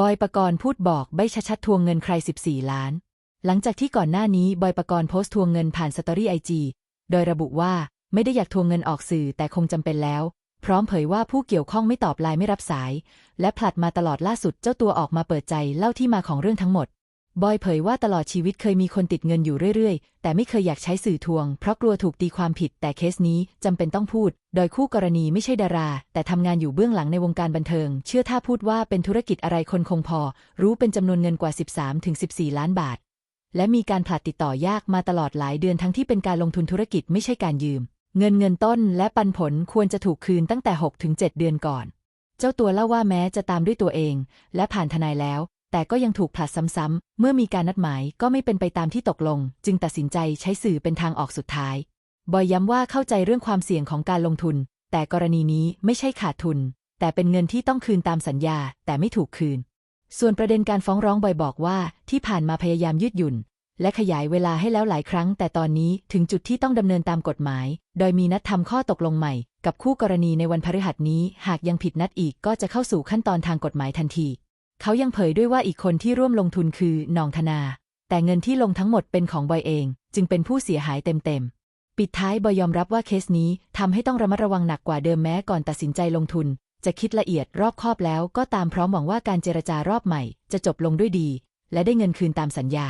บอยปกรณ์พูดบอกใบชัดๆทวงเงินใคร 14 ล้าน หลังจากที่ก่อนหน้านี้บอยปกรณ์โพสต์ทวงเงินผ่านสตอรี่ไอจีโดยระบุว่าไม่ได้อยากทวงเงินออกสื่อแต่คงจำเป็นแล้ว พร้อมเผยว่าผู้เกี่ยวข้องไม่ตอบไลน์ไม่รับสาย และผลัดมาตลอดล่าสุดเจ้าตัวออกมาเปิดใจเล่าที่มาของเรื่องทั้งหมด บอยเผยว่าตลอดชีวิตเคยมีคนติดเงินอยู่เรื่อยๆ แต่ไม่เคยอยากใช้สื่อทวง เพราะกลัวถูกตีความผิด แต่เคสนี้จำเป็นต้องพูด โดยคู่กรณีไม่ใช่ดารา แต่ทำงานอยู่เบื้องหลังในวงการบันเทิง เชื่อถ้าพูดว่าเป็นธุรกิจอะไรคนคงพอ รู้เป็นจำนวนเงินกว่า 13-14 ล้านบาท และมีการผลัดติดต่อยากมาตลอดหลายเดือนทั้งที่เป็นการลงทุนธุรกิจไม่ใช่การยืม เงินเงินต้นและปันผลควรจะถูกคืนตั้งแต่6-7เดือนก่อน เจ้าตัวเล่าว่าแม้จะตามด้วยตัวเอง และผ่านทนายแล้ว แต่ก็ยังถูกผลัดซ้ำๆ เมื่อมีการนัดหมายก็ไม่เป็นไปตามที่ตกลง จึงตัดสินใจใช้สื่อเป็นทางออกสุดท้าย บอยย้ำว่าเข้าใจเรื่องความเสี่ยงของการลงทุน แต่กรณีนี้ไม่ใช่ขาดทุน แต่เป็นเงินที่ต้องคืนตามสัญญา แต่ไม่ถูกคืน ส่วนประเด็นการฟ้องร้องบอยบอกว่า ที่ผ่านมาพยายามยืดหยุ่น และขยายเวลาให้แล้วหลายครั้ง แต่ตอนนี้ถึงจุดที่ต้องดำเนินตามกฎหมาย โดยมีนัดทำข้อตกลงใหม่ กับคู่กรณีในวันพฤหัสนี้ หากยังผิดนัดอีกก็จะเข้าสู่ขั้นตอนทางกฎหมายทันที เขายังเผยด้วยว่าอีกคนที่ร่วมลงทุนคือนองธนา แต่เงินที่ลงทั้งหมดเป็นของบอยเอง จึงเป็นผู้เสียหายเต็มๆ ปิดท้ายบอยยอมรับว่าเคสนี้ทำให้ต้องระมัดระวังหนักกว่าเดิมแม้ก่อนตัดสินใจลงทุน จะคิดละเอียดรอบคอบแล้วก็ตามพร้อมหวังว่าการเจรจารอบใหม่ จะจบลงด้วยดี และได้เงินคืนตามสัญญา